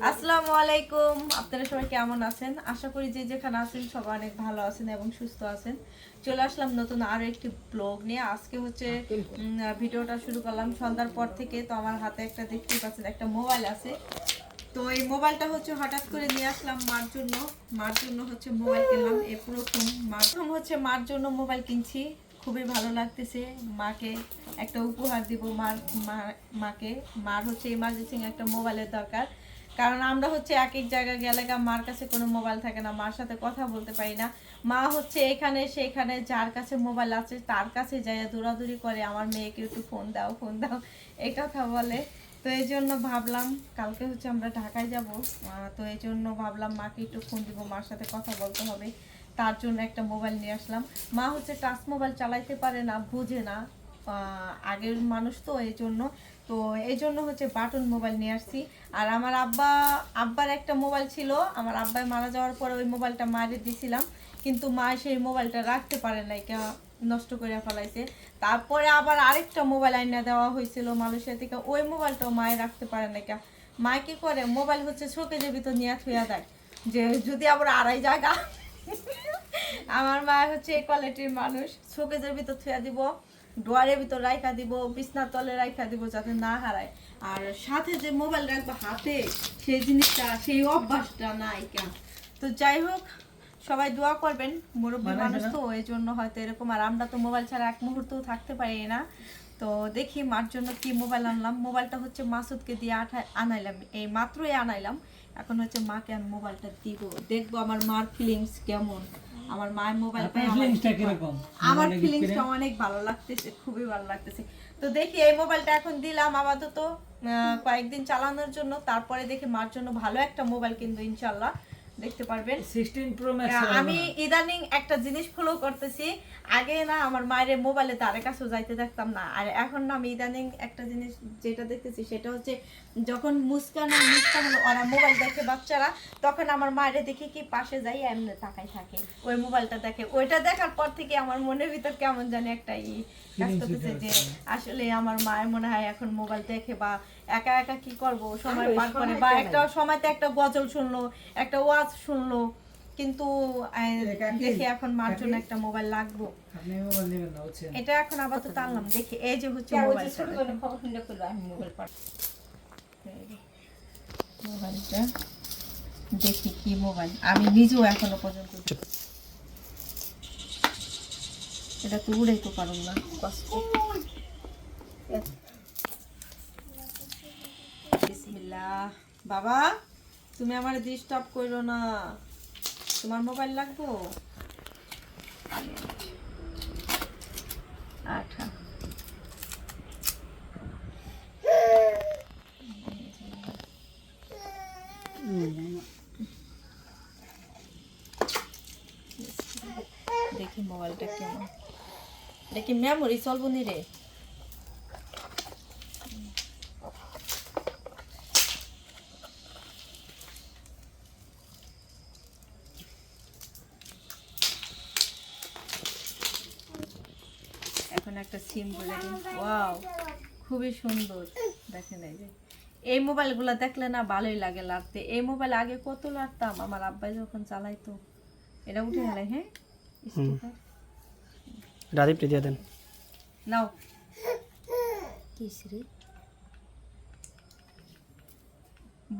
আসসালামু আলাইকুম। আপনারা সবাই কেমন আছেন? আশা করি যে যেখানে আছেন সবাই অনেক ভালো আছেন এবং সুস্থ আছেন। চলে আসলাম নতুন একটি ব্লগ নিয়ে। আজকে হচ্ছে ভিডিওটা শুরু করলাম সন্ধ্যার পর থেকে। তো আমার হাতে একটা দেখতেই পাচ্ছেন, একটা মোবাইল আছে। তো এই মোবাইলটা হচ্ছে হঠাৎ করে নিয়ে আসলাম মার জন্য। মার জন্য হচ্ছে মোবাইল কিনলাম। এই প্রথম, মার হচ্ছে মার জন্য মোবাইল কিনছি। খুবই ভালো লাগতেছে। মাকে একটা উপহার দিব, মার মাকে। মার হচ্ছে ইমার্জেন্সি একটা মোবাইলের দরকার। কারণ আমরা হচ্ছে এক এক জায়গায় গেলে মার কাছে কোনো মোবাইল থাকে না, মার সাথে কথা বলতে পারি না। মা হচ্ছে এখানে, সেখানে, যার কাছে মোবাইল আছে, তার কাছে যাই দৌড়াদৌড়ি করে, আমার মেয়েকে একটু ফোন দাও ফোন দাও। এই কথা বলে। তো এই জন্য ভাবলাম, কালকে হচ্ছে আমরা ঢাকায় যাব। তো এই জন্য ভাবলাম মাকে একটু ফোন দিব, মার সাথে কথা বলতে হবে। তার জন্য একটা মোবাইল নিয়ে আসলাম। মা হচ্ছে টাচ মোবাইল চালাইতে পারে না, বুঝে না। আগের মানুষ তো, এই জন্য তো এই জন্য হচ্ছে বাটন মোবাইল নিয়ে আসছি। আর আমার আব্বা, আব্বার একটা মোবাইল ছিল। আমার আব্বাই মারা যাওয়ার পরে ওই মোবাইলটা মারে দিছিলাম। কিন্তু মা সেই মোবাইলটা রাখতে পারে নাই, কা নষ্ট করে ফেলাইছে। তারপরে আবার আরেকটা মোবাইল আইনা দেওয়া হয়েছিল মালয়েশিয়া থেকে। ওই মোবাইলটাও মায়ে রাখতে পারে না কা। মা কি করে? মোবাইল হচ্ছে শোকে যে ভিতর নিয়ে থুয়া দেয়। যে যদি আবার আড়াই জায়গা। আমার মা হচ্ছে এই কোয়ালিটির মানুষ। শোকেজের ভিতর থুয়া দিব। ডোয়ারের ভিতর রাইখা দিব বিছনার তলে রাইখা দিব যাতে না হারায়। আর সাথে যে মোবাইল রাখব হাতে সেই জিনিসটা সেই অভ্যাসটা নাই কেন তো যাই হোক সবাই দোয়া করবেন মুরব্বী মানুষ তো এই জন্য হয়তো এরকম আর আমরা তো মোবাইল ছাড়া এক মুহূর্তও থাকতে পারি না। তো দেখি মার জন্য কি মোবাইল আনলাম। মোবাইলটা হচ্ছে মাসুদকে দিয়ে আঠা- আনাইলাম। এই মাত্রই আনাইলাম। এখন হচ্ছে মাকে আমি মোবাইলটা দিব। দেখব আমার মার ফিলিংস কেমন। আমার মায়ের মোবাইল আমার ফিলিংসটা অনেক ভালো লাগতেছে খুবই ভালো লাগতেছে। তো দেখি এই মোবাইলটা এখন দিলাম আপাতত আহ, কয়েকদিন চালানোর জন্য তারপরে দেখি মার জন্য ভালো একটা মোবাইল কিনবো ইনশাল্লাহ। দেখতে পারবেন। সিক্সটিন প্রো ম্যাক্স আমি ইদানিং একটা জিনিস ফলো করতেছি। আগে না আমার মায়ের মোবাইলে তার কাছেও যাইতে দেখতাম না। আর এখন না আমি ইদানিং একটা জিনিস যেটা দেখতেছি সেটা হচ্ছে যখন মুস্কান আর মুস্কান ওরা মোবাইল দেখে বাচ্চারা তখন আমার মায়ের দেখে কি পাশে যাই এমনি তাকাই থাকে। ওই মোবাইলটা দেখে। ওইটা দেখার পর থেকে আমার মনের ভিতর কেমন জানি একটা ই কাজ করতেছে যে আসলে আমার মায়ের মনে হয় এখন মোবাইল দেখে বা একা একা কি করব? সময় পার করে। বা একটা সময়তে একটা গজল শুনলো একটা ওয়াজ শুনলো কিন্তু দেখি এখন মার জন্য একটা মোবাইল লাগবো। এটা এখন আপাতত আনলাম। দেখি এই যে হচ্ছে মোবাইল মোবাইলটা দেখি। কি মোবাইল আমি নিজেও এখনও পর্যন্ত এটা তো উড়াই তো পারুম না কষ্ট। বাবা, তুমি আমার ডিস্টার্ব করো না। তোমার মোবাইল লাগবো? আঠা দেখি মোবাইলটা কেমন। দেখি মেমোরি চলবো নি রে এখন একটা সিম বলে দিন। ওয়াও খুবই সুন্দর। দেখেন এই যে। এই মোবাইলগুলো দেখলে না ভালোই লাগে লাগতে। এই মোবাইল আগে কত লাগতাম? আমার আব্বাই যখন চালাইতো এটা উঠে গেলে হ্যাঁ? রাদীপটি দিয়ে দেন। নাও।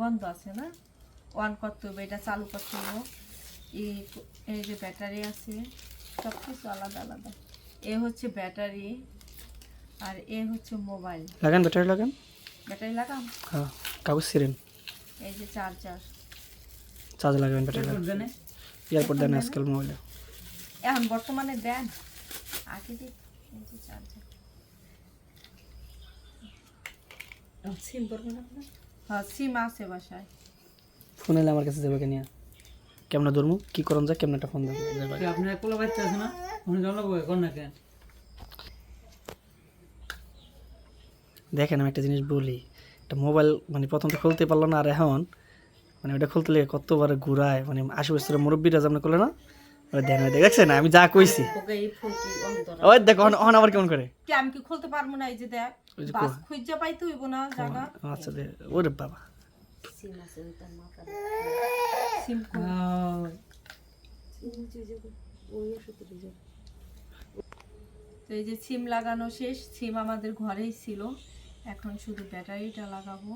বন্ধ আছে না? অন করতে হবে এটা চালু করতে হবে। এই এই যে ব্যাটারি আছে সব কিছু আলাদা আলাদা। এ হচ্ছে ব্যাটারি আর এ হচ্ছে মোবাইল। লাগান ব্যাটারি লাগান। ব্যাটারি লাগাম হ্যাঁ কাগজ সিরেন এই যে চার্জার। চার্জ লাগাবেন ব্যাটারি লাগান জানে এয়ারপোর্ট দেন আজকাল মোবাইলে। এখন বর্তমানে দেন। আগে দিক এই যে চার্জার। সিম করবেন আপনার? হ্যাঁ সিম আছে বাসায়। ফোন এলে আমার কাছে যাবে নিয়ে কেমন ধরমু? কি করুন যায় কেমন একটা ফোন দেবো আপনার কোলা বাচ্চা আছে না? কোন না কেন? দেখেন আমি একটা জিনিস বলি একটা মোবাইল মানে প্রথম তো খুলতে পারল না আর এখন মানে ওটা খুলতে লেগে কতবার ঘুরায় মানে আশি বছরের মুরব্বীরা যেমন করলে না ওরা ধ্যান হয়ে দেখছেন? আমি যা কইছি। ওই দেখো আবার কেমন করে? কি আমি কি খুলতে পারব না? এই যে দেখ বাস খুঁজে পাইতে হইব না জায়গা। আচ্ছা ওরে বাবা। সিম আছে ওই মাথা সিম ওই ওষুধ তো এই যে সিম লাগানো শেষ সিম আমাদের ঘরেই ছিল। এখন শুধু ব্যাটারিটা লাগাবো।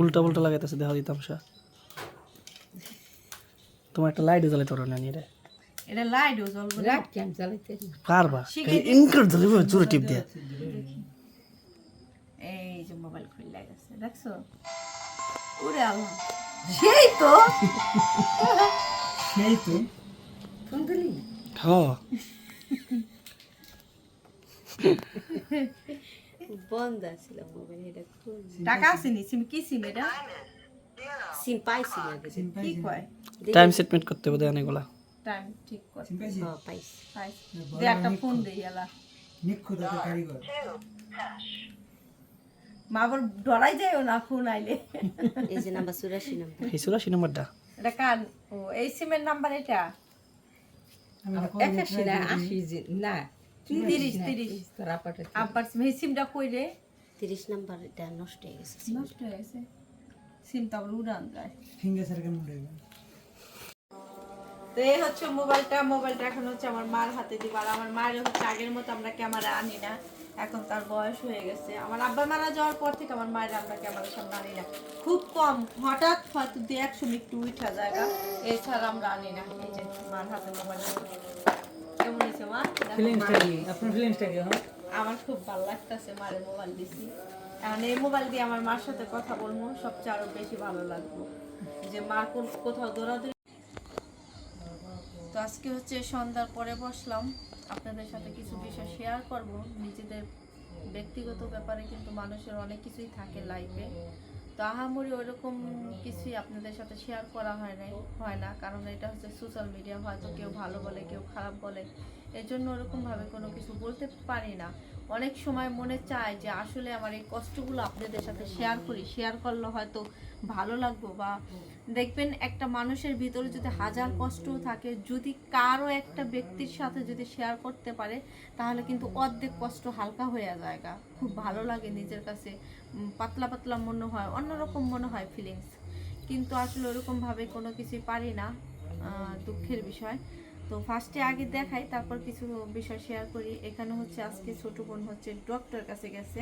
উল্টা উল্টা লাগাইতেছে দেখা দিতাম তোমার একটা লাইট জ্বালাইতে পারো না নিয়ে এটা লাইটও জ্বলবে না। রাত কেন চালাইতে পারবা। ইনকার জ্বালিব জোরে টিপ দিয়ে। এই যে মোবাইল খুলে গেছে দেখছ? ওরে আল্লাহ। সেই তো। সেই তো। ফোন দিলি হ বন্ধ আছিল মোবাইল এটা টাকা আসেনি সিম কি সিম এটা? সিম পাইছি কি কয়? টাইম সেটমেন্ট করতে হবে অনেকগুলা টাইম ঠিক কর হ্যাঁ পাইছি একটা ফোন দেই এলা কারিগর। মা আবার ডরাই যায়ও না ফোন আইলে। এই যে নাম্বার চুরাশি নাম্বার। এই ছিল নাম্বারটা। এটা কার? ও এই সিমের নাম্বার এটা? একাশি না আশি যে না তিরিশ তিরিশ। তোর আব্বার সিম এই সিমটা কই রে? তিরিশ নাম্বার এটা নষ্ট হয়ে গেছে নষ্ট হয়ে গেছে। সিম তো আবার উড়ান যায়। ফিঙ্গার স্যার কেমন উঠে তো এই হচ্ছে মোবাইলটা মোবাইলটা এখন হচ্ছে আমার মার হাতে দিব আর আমার মায়ের হচ্ছে আগের মতো আমরা ক্যামেরা আনি না। এখন তার বয়স হয়ে গেছে। আমার আব্বা মারা যাওয়ার পর থেকে আমার মায়ের আমরা ক্যামেরার সামনে আনি না। খুব কম হঠাৎ হয়তো দু একশো একটু উঠা জায়গা এছাড়া আমরা আনি না। এই যে মার হাতে মোবাইল কেমন হয়েছে মা? ফিলিংসটা কি? আপনার ফিলিংসটা কি হ্যাঁ? আমার খুব ভালো লাগতেছে মায়ের মোবাইল দিছি। এখন এই মোবাইল দিয়ে আমার মার সাথে কথা বলব সবচেয়ে আরও বেশি ভালো লাগবে। যে মা কোন কোথাও দৌড়াদৌড়ি তো আজকে হচ্ছে সন্ধ্যার পরে বসলাম। আপনাদের সাথে কিছু বিষয় শেয়ার করব। নিজেদের ব্যক্তিগত ব্যাপারে কিন্তু মানুষের অনেক কিছুই থাকে লাইফে তো আহামরি ওইরকম কিছুই আপনাদের সাথে শেয়ার করা হয় নাই, হয় না। কারণ এটা হচ্ছে সোশ্যাল মিডিয়া হয়তো কেউ ভালো বলে, কেউ খারাপ বলে। এর জন্য ওরকমভাবে কোনো কিছু বলতে পারি না। অনেক সময় মনে চায় যে আসলে আমার এই কষ্টগুলো আপনাদের সাথে শেয়ার করি। শেয়ার করলে হয়তো ভালো লাগবো বা দেখবেন একটা মানুষের ভিতরে যদি হাজার কষ্ট থাকে, যদি কারও একটা ব্যক্তির সাথে যদি শেয়ার করতে পারে, তাহলে কিন্তু অর্ধেক কষ্ট হালকা হয়ে যায় গা। খুব ভালো লাগে নিজের কাছে পাতলা পাতলা মনে হয়, অন্যরকম মনে হয় ফিলিংস কিন্তু আসলে ওরকমভাবে কোনো কিছুই পারি না দুঃখের বিষয়। তো ফার্স্টে আগে দেখাই, তারপর কিছু বিষয় শেয়ার করি। এখানে হচ্ছে আজকে ছোট বোন হচ্ছে ডক্টর কাছে গেছে।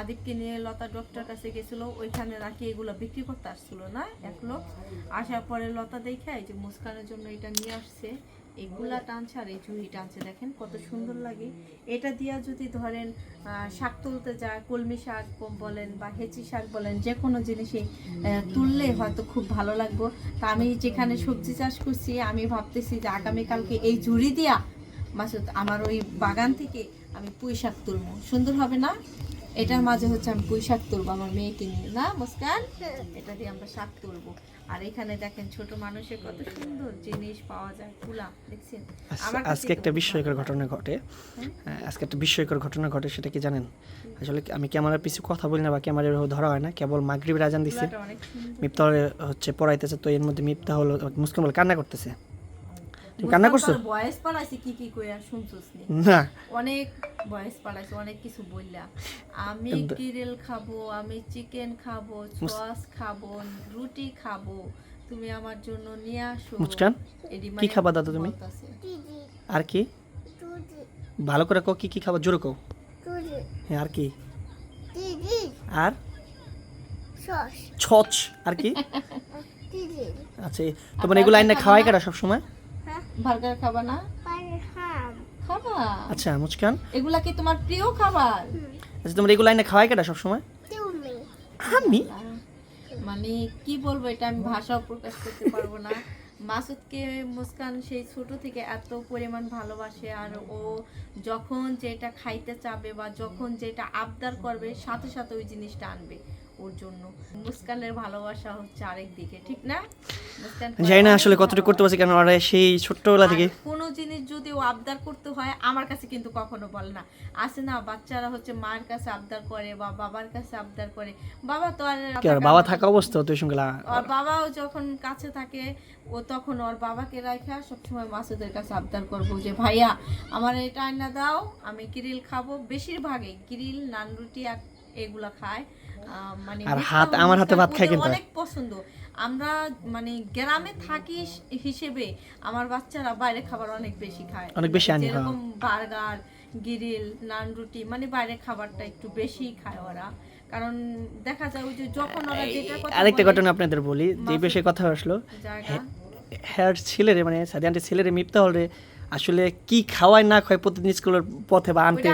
আদিবকে নিয়ে লতা ডক্টর কাছে গেছিল। ওইখানে নাকি এগুলো বিক্রি করতে আসছিল না, এক লোক। আসার পরে লতা দেখে যে মুস্কানের জন্য এটা নিয়ে আসছে। এগুলা টানছে আর এই ঝুড়ি টানছে। দেখেন কত সুন্দর লাগে। এটা দিয়া যদি ধরেন শাক তুলতে যায়, কলমি শাক বলেন বা হেঁচি শাক বলেন যে কোনো জিনিসই তুললে হয়তো খুব ভালো লাগবে। তা আমি যেখানে সবজি চাষ করছি, আমি ভাবতেছি যে আগামীকালকে এই ঝুড়ি দিয়া, মাসুদ, আমার ওই বাগান থেকে আমি পুঁই শাক তুলবো। সুন্দর হবে না? এটার মাঝে হচ্ছে আমি পুঁই শাক তুলবো আমার মেয়েকে নিয়ে। না মুস্কান? এটা দিয়ে আমরা শাক তুলবো। আর এখানে দেখেন ছোট মানুষের কত সুন্দর জিনিস পাওয়া যায় তুলা দেখছেন? আজকে একটা বিস্ময়কর ঘটনা ঘটে। হ্যাঁ, আজকে একটা বিস্ময়কর ঘটনা ঘটে সেটা কি জানেন? আসলে আমি ক্যামেরার পিছু কথা বলি না বা ক্যামেরার ধরা হয় না কেবল মাগরিবের আজান দিচ্ছে মিপ্তা হচ্ছে পড়াইতেছে তো এর মধ্যে মিপ্তা হলো মুসকিন বলে কান্না করতেছে। তুমি কান্না করছ? বয়স পালাইছি কি কি কইয়া শুনছস নি? না। অনেক বয়স পালাইছে অনেক কিছু বললা আমি কিরেল খাব আমি চিকেন খাব সস খাব রুটি খাব তুমি আমার জন্য নিয়ে আসো। মুস্কান কি মানে খাবা দাদা তুমি? আর কি? ভালো করে কও কি কি খাবার জোরে কও। হ্যাঁ আর কি? আর? ছচ আর কি? আচ্ছা তোমার এগুলো আইনা খাওয়াই কাটা সবসময়? বার্গার খাবা না? খাবা? আচ্ছা মুচকান। এগুলা কি তোমার প্রিয় খাবার? আচ্ছা তোমার এগুলো আইনা খাওয়াই কাটা সবসময়? আমি? মানে কি বলব এটা আমি ভাষাও প্রকাশ করতে পারব না। মাসুদকে মুস্কান সেই ছোট থেকে এত পরিমাণ ভালোবাসে আর ও যখন যেটা খাইতে চাবে বা যখন যেটা আবদার করবে সাথে সাথে ওই জিনিসটা আনবে। জন্য। মুস্কানের ভালোবাসা হচ্ছে আরেক দিকে ঠিক না? জানি না আসলে কতটুকু করতে পারছি কারণ ওরা সেই ছোট্টবেলা থেকে। কোনো জিনিস যদি ও আবদার করতে হয় আমার কাছে কিন্তু কখনো বলে না। আসে না বাচ্চারা হচ্ছে মায়ের কাছে আবদার করে বা বাবার কাছে আবদার করে। বাবা তো আর বাবা থাকা অবস্থা তুই সঙ্গে ওর বাবাও যখন কাছে থাকে ও তখন ওর বাবাকে রাখা সবসময় মাসুদের কাছে আবদার করব যে ভাইয়া আমার এটা আয়না দাও আমি কিরিল খাব। বেশিরভাগই কিরিল নান রুটি আর এগুলা খায়। মানে আর হাত- আমার হাতে ভাত খায় কিন্তু। অনেক পছন্দ। আমরা মানে গ্রামে থাকি হিসেবে আমার বাচ্চারা বাইরে খাবার অনেক বেশি খায়। অনেক বেশি আনি, হ্যাঁ। যেরকম বার্গার গিরিল নান রুটি মানে বাইরে খাবারটা একটু বেশি খায় ওরা। কারণ দেখা যায় ওই যে যখন ওরা যেটা কথা আরেকটা ঘটনা আপনাদের বলি যে বিষয়ে কথা আসলো হ্যার ছেলেরে মানে সাদিয়ান্টের ছেলেরে মিপ্তা হলে আসলে কি খাওয়ায় না খাওয়ায় প্রতিদিন স্কুলের পথে বা আনতে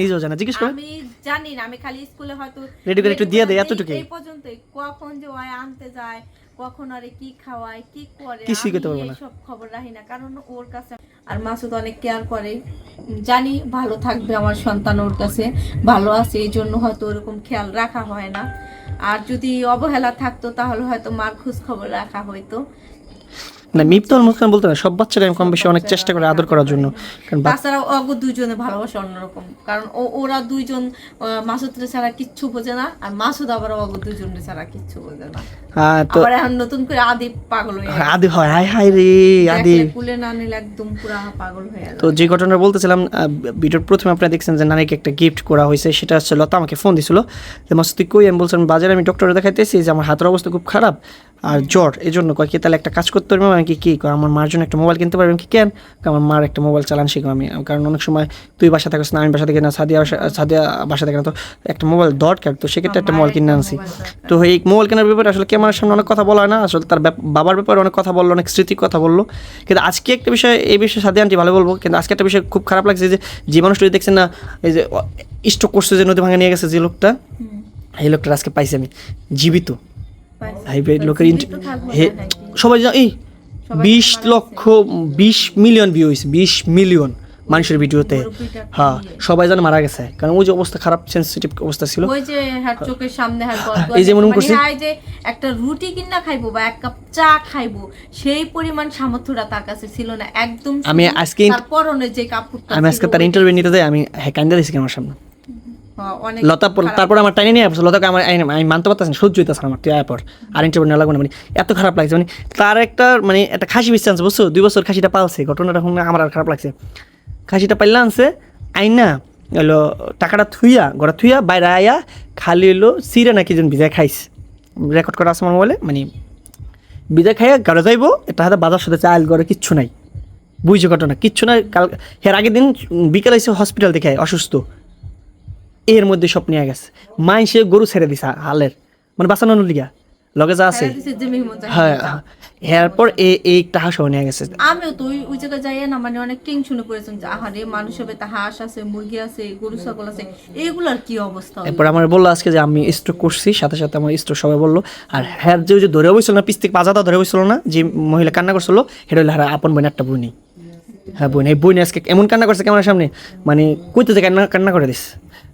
নিজেও জানি জিজ্ঞেস করে। আমি জানি না আমি খালি স্কুলে হয়তো Ready করে একটু দিয়ে দেয়, এতটুকুই। এই পর্যন্তই। কখন যে আনতে যায় কখন আরে কি খাওয়ায় কি করে কিছুই করতে পারব না। এইসব খবর রাখি না কারণ ওর কাছে আর মাসুদ অনেক কেয়ার করে। জানি ভালো থাকবে আমার সন্তান ওর কাছে ভালো আছে এই জন্য হয়তো ওরকম খেয়াল রাখা হয় না। আর যদি অবহেলা থাকতো তাহলে হয়তো মার খোঁজ খবর রাখা হয়তো না মুসকান বলতে না সব বাচ্চারা কম বেশি অনেক চেষ্টা করে আদর করার জন্য। কারণ তাছাড়া দুইজনে ভালোবাসা অন্যরকম। কারণ ওরা দুইজন মাসুদরে ছাড়া কিচ্ছু বোঝে না আর মাসুদ আবার দুইজনে ছাড়া কিচ্ছু বোঝে না। আহ, তো আবার এখন নতুন করে আদি পাগল হয়ে। আদি হয় হাই হাই রে আদি কুলে না নিলে একদম পুরা পাগল হয়ে গেল। তো যে ঘটনা বলতেছিলাম ভিডিওর প্রথমে আপনারা দেখছেন যে নারীকে একটা গিফট করা হয়েছে সেটা হচ্ছে লতা আমাকে ফোন দিছিল যে মাসুদ তুই কই? আমি বলছিলাম বাজারে আমি ডক্টরে দেখাইতেছি যে আমার হাতের অবস্থা খুব খারাপ। আর জ্বর এই জন্য কয় কি তাহলে একটা কাজ করতে পারব? আমি কি কি আমার মার জন্য একটা মোবাইল কিনতে পারবেন কি কেন? আমার মার একটা মোবাইল চালান শিখো আমি। কারণ অনেক সময় তুই বাসা থাকিস না আমি বাসা থাকি না সাদিয়া বাসা- সাদিয়া বাসা থাকে না তো একটা মোবাইল দরকার তো সেক্ষেত্রে একটা মোবাইল কিনে আনছি। তো এই মোবাইল কেনার ব্যাপারে আসলে ক্যামেরার সামনে অনেক কথা বলা হয় না? আসলে তার বাবার ব্যাপারে অনেক কথা বলল অনেক স্মৃতির কথা বলল। কিন্তু আজকে একটা বিষয় এই বিষয়ে সাথে আনটি ভালো বলব কিন্তু আজকে একটা বিষয় খুব খারাপ লাগছে যে যে মানুষটা দেখছেন না এই যে স্ট্রোক করছে যে নদী ভাঙা নিয়ে গেছে যে লোকটা এই লোকটা আজকে পাইছি আমি জীবিত। ভাই লোকের সবাই জানো এই বিশ লক্ষ বিশ মিলিয়ন ভিউ হয়েছে বিশ মিলিয়ন মানুষের ভিডিওতে হ্যাঁ সবাই জানে মারা গেছে। কারণ ওই যে অবস্থা খারাপ সেন্সিটিভ অবস্থা ছিল। ওই যে হাত চোখের সামনে হাত এই যে মনে করছি- হয় যে একটা রুটি কিনা খাইবো বা এক কাপ চা খাইবো সেই পরিমাণ সামর্থ্যটা তার কাছে ছিল না। একদম আমি আজকে- পরনে যে কাপড়টা আমি আজকে তার ইন্টারভিউ নিতে যাই আমি হ্যাঁ কান্দা দিয়েছি আমার সামনে? হ্যাঁ, লতা তারপর আমার টাইনে নিয়ে আসছে লতাকে আমার আমি আমি মানতে পারতেছি না সহ্য হইতেছে আমার তুই পর আর ইন্টারভিউ না লাগবে না মানে এত খারাপ লাগছে মানে তার একটা মানে একটা খাসি বিশ্বাস বুঝছ? দুই বছর খাসিটা পালছে ঘটনাটা শুনে আমার আর খারাপ লাগছে। খাসিটা পাইলে আনছে আইনা হলো টাকাটা থুইয়া ঘরে থুইয়া বাইরে আয়া খালি হলো সিরে নাকি যেন ভিজায় খাইছে। রেকর্ড করা আছে আমার মোবাইলে মানে বিদায় খাইয়া ঘরে যাইবো এটা হাতে বাজার সাথে চাল ঘরে কিচ্ছু নাই। বুঝছ ঘটনা? কিচ্ছু নাই কাল এর আগের দিন বিকেল এসে হসপিটাল দেখে অসুস্থ। এর মধ্যে সব নিয়ে গেছে। মাই সে গরু ছেড়ে দিছে হালের। মানে বাঁচানোর লিগা। লগে যা আছে। হ্যাঁ হ্যাঁ। এরপর এই এই সহ নিয়ে গেছে। আমিও তো ওই জায়গায় যাই না মানে অনেক টেনশনে পড়েছেন যে আহারে মানুষের বেতা হাঁস আছে মুরগি আছে গরু ছাগল আছে। এগুলার কি অবস্থা এরপর আমার বলল আজকে যে আমি স্ট্রোক করছি সাথে সাথে আমার স্ট্রোক সবাই বলল আর হ্যাঁ যে যে ধরে বসছিল না পিস থেকে পাজাটা ধরে বসছিল না যে মহিলা কান্না করছিল সেটা হলো হ্যাঁ আপন বোন একটা বইনি। হ্যাঁ বোন এই বইনে আজকে এমন কান্না করছে ক্যামেরার সামনে? মানে কইতে যে কান্না কান্না করে দিস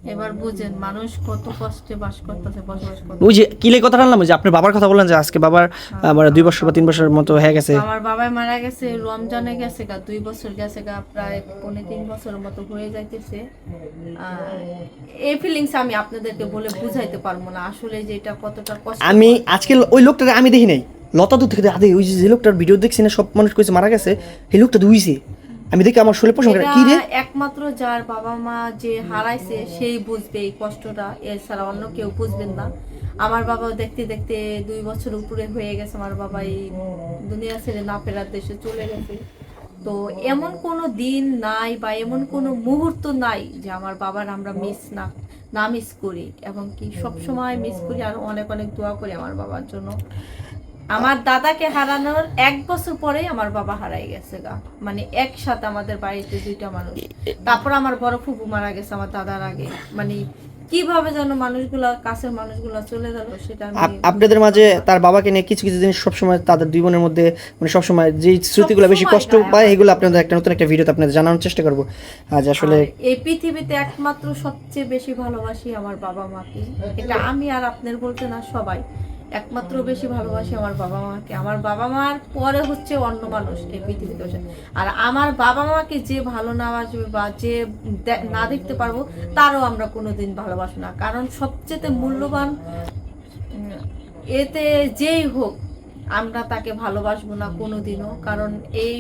এবার বুঝেন মানুষ কত কষ্টে বাস করতেছে বসবাস করতে ওই যে কিলে কথা আনলাম যে আপনার বাবার কথা বললেন যে আজকে বাবার আবার দুই বছর বা তিন বছর মতো হয়ে গেছে। আমার বাবাই মারা গেছে রমজানে গেছে গা দুই বছর গেছে গা প্রায় পৌনে তিন বছরের মতো হয়ে যাইতেছে। এই ফিলিংস আমি আপনাদেরকে বলে বুঝাইতে পারব না আসলে যে এটা কতটা কষ্ট। আমি আজকে ওই লোকটা আমি দেখি নাই। লতা দূর থেকে আদে ওই যে লোকটার ভিডিও দেখছি না সব মানুষ কইছে মারা গেছে এই লোকটা দুইছে আমি দেখি আমার শরীরে প্রশ্ন কি রে? একমাত্র যার বাবা মা যে হারাইছে সেই বুঝবে এই কষ্টটা। এছাড়া অন্য কেউ বুঝবেন না। আমার বাবা দেখতে দেখতে দুই বছর উপরে হয়ে গেছে। আমার বাবা এই দুনিয়া ছেড়ে না ফেরার দেশে চলে গেছে। তো এমন কোনো দিন নাই বা এমন কোনো মুহূর্ত নাই যে আমার বাবার আমরা মিস না না মিস করি। এবং কি সব সময় মিস করি আর অনেক অনেক দোয়া করি আমার বাবার জন্য। আমার দাদাকে হারানোর এক বছর পরেই আমার বাবা হারাই গেছে গা। মানে একসাথে আমাদের বাড়িতে দুইটা মানুষ। তারপর আমার বড় ফুপু মারা গেছে আমার দাদার আগে। মানে কীভাবে যেন মানুষগুলা কাছের মানুষগুলা চলে গেল সেটা আপনাদের মাঝে তার বাবাকে নিয়ে কিছু কিছু জিনিস সবসময় তাদের দুই বোনের মধ্যে মানে সবসময় যে স্মৃতিগুলো বেশি কষ্ট পায় এগুলো আপনাদের একটা নতুন একটা ভিডিওতে আপনাদের জানানোর চেষ্টা করব। আজ আসলে এই পৃথিবীতে একমাত্র সবচেয়ে বেশি ভালোবাসি আমার বাবা মাকে এটা আমি আর আপনার বলতে না সবাই। একমাত্র বেশি ভালোবাসি আমার বাবা মাকে আমার বাবা মার পরে হচ্ছে অন্য মানুষ এই পৃথিবীতে বসে। আর আমার বাবা মাকে যে ভালো না বাসবে বা যে না দেখতে পারব, তারও আমরা কোনোদিন ভালোবাসবো না। কারণ সবচেয়ে মূল্যবান এতে যেই হোক, আমরা তাকে ভালোবাসবো না কোনোদিনও। কারণ এই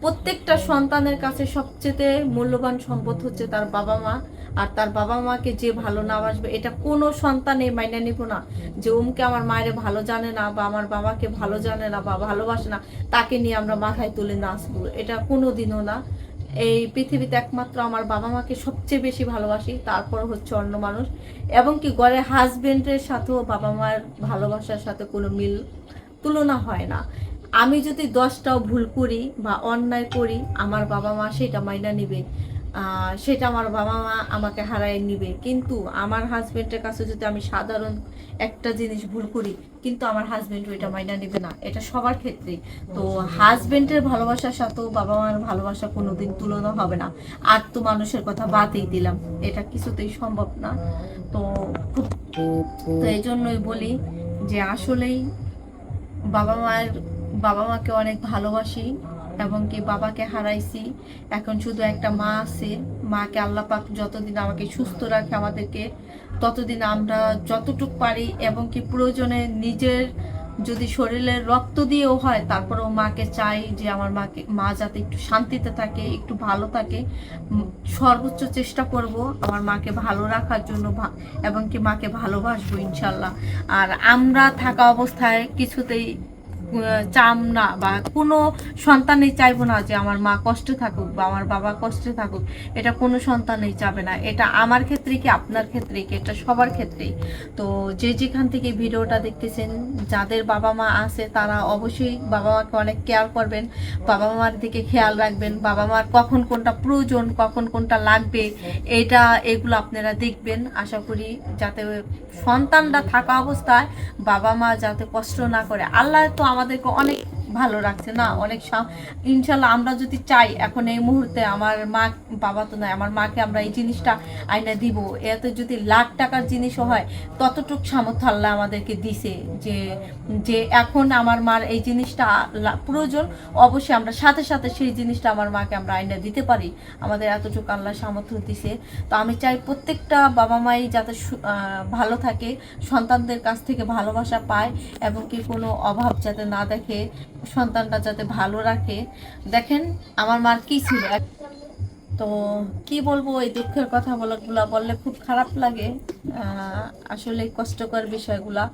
প্রত্যেকটা সন্তানের কাছে সবচেয়ে মূল্যবান সম্পদ হচ্ছে তার বাবা মা আর তার বাবা মাকে যে ভালো না বাসবে, এটা কোনো সন্তানে মাইনে নিব না। যে ওমকে আমার মায়ের ভালো জানে না বা আমার বাবাকে ভালো জানে না বা ভালোবাসে না, তাকে নিয়ে আমরা মাথায় তুলে নাচবো এটা কোনো দিনও না। এই পৃথিবীতে একমাত্র আমার বাবা মাকে সবচেয়ে বেশি ভালোবাসি, তারপর হচ্ছে অন্য মানুষ। এবং কি ঘরে হাজবেন্ডের সাথেও বাবা মায়ের ভালোবাসার সাথে কোনো মিল তুলনা হয় না। আমি যদি দশটাও ভুল করি বা অন্যায় করি, আমার বাবা মা সেটা মাইনা নিবে। সেটা আমার বাবা মা আমাকে হারায় নিবে। কিন্তু আমার হাজবেন্ডের কাছে যদি আমি সাধারণ একটা জিনিস ভুল করি, কিন্তু আমার হাজবেন্ড ওইটা মাইনা নেবে না। এটা সবার ক্ষেত্রেই। তো হাজবেন্ডের ভালোবাসার সাথেও বাবা মার ভালোবাসা কোনোদিন তুলনা হবে না। আর তো মানুষের কথা বাদই দিলাম। এটা কিছুতেই সম্ভব না। তো খুব তো এই জন্যই বলি যে আসলেই বাবা মায়ের বাবা মাকে অনেক ভালোবাসি। এবং কি বাবাকে হারাইছি। এখন শুধু একটা মা আছে। মাকে আল্লাহ পাক যতদিন আমাকে সুস্থ রাখে আমাদেরকে, ততদিন আমরা যতটুক পারি এবং কি প্রয়োজনে নিজের যদি শরীরের রক্ত দিয়েও হয়, তারপরেও মাকে চাই যে আমার মাকে, মা যাতে একটু শান্তিতে থাকে, একটু ভালো থাকে। সর্বোচ্চ চেষ্টা করব আমার মাকে ভালো রাখার জন্য এবং কি মাকে ভালোবাসবো ইনশাল্লাহ। আর আমরা থাকা অবস্থায় কিছুতেই চাম না বা কোনো সন্তানই চাইব না যে আমার মা কষ্টে থাকুক বা আমার বাবা কষ্টে থাকুক। এটা কোনো সন্তানই চাবে না। এটা আমার ক্ষেত্রে কি আপনার ক্ষেত্রে কি? এটা সবার ক্ষেত্রেই। তো যে যেখান থেকে ভিডিওটা দেখতেছেন, যাদের বাবা মা আছে তারা অবশ্যই বাবা মাকে অনেক কেয়ার করবেন। বাবা মার দিকে খেয়াল রাখবেন। বাবা মার কখন কোনটা প্রয়োজন, কখন কোনটা লাগবে, এটা এগুলো আপনারা দেখবেন। আশা করি যাতে সন্তানরা থাকা অবস্থায় বাবা মা যাতে কষ্ট না করে। আল্লাহ তো আমাদেরকে অনেক ভালো রাখছে না, অনেক ইনশাল্লাহ আমরা যদি চাই এখন এই মুহূর্তে আমার মা, বাবা তো নয়, আমার মাকে আমরা এই জিনিসটা আইনা দিব। এতে যদি লাখ টাকার জিনিসও হয়, ততটুক সামর্থ্য আল্লাহ আমাদেরকে দিছে যে যে এখন আমার মার এই জিনিসটা প্রয়োজন, অবশ্যই আমরা সাথে সাথে সেই জিনিসটা আমার মাকে আমরা আইনা দিতে পারি। আমাদের এতটুকু আল্লাহ সামর্থ্য দিছে। তো আমি চাই প্রত্যেকটা বাবা মাই যাতে ভালো থাকে, সন্তানদের কাছ থেকে ভালোবাসা পায় এবং কি কোনো অভাব যাতে না দেখে সন্তানটা যাতে ভালো রাখে। দেখেন, আমার মার কি ছিল? তো কি বলব, এই দুঃখের কথা বলাগুলা বললে খুব খারাপ লাগে। আসলে কষ্টকর বিষয়গুলা।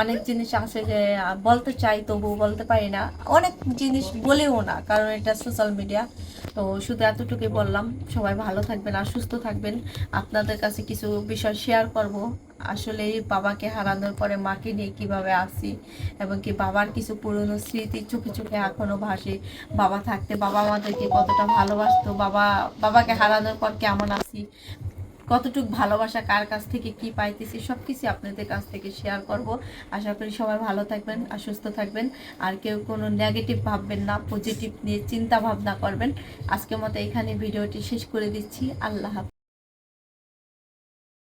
অনেক জিনিস আছে যে বলতে চাই তবু বলতে পারি না। অনেক জিনিস বলেও না, কারণ এটা সোশ্যাল মিডিয়া তো শুধু এতটুকুই বললাম, সবাই ভালো থাকবেন আর সুস্থ থাকবেন। আপনাদের কাছে কিছু বিষয় শেয়ার করব। আসলে বাবাকে হারানোর পরে মাকে নিয়ে কীভাবে আসি এবং কি বাবার কিছু পুরনো স্মৃতি চোখে চোখে এখনও ভাসে। বাবা থাকতে বাবা আমাদেরকে কতটা ভালোবাসতো। বাবা, বাবাকে হারানোর পর কেমন আছি? কতটুকু ভালোবাসা, কার কাছ থেকে কি পাইতেছি সব কিছু আপনাদের কাছ থেকে শেয়ার করব। আশা করি সবাই ভালো থাকবেন আর সুস্থ থাকবেন। আর কেউ কোনো নেগেটিভ ভাববেন না পজিটিভ নিয়ে চিন্তা ভাবনা করবেন। আজকের মতো এখানে ভিডিওটি শেষ করে দিচ্ছি। আল্লাহ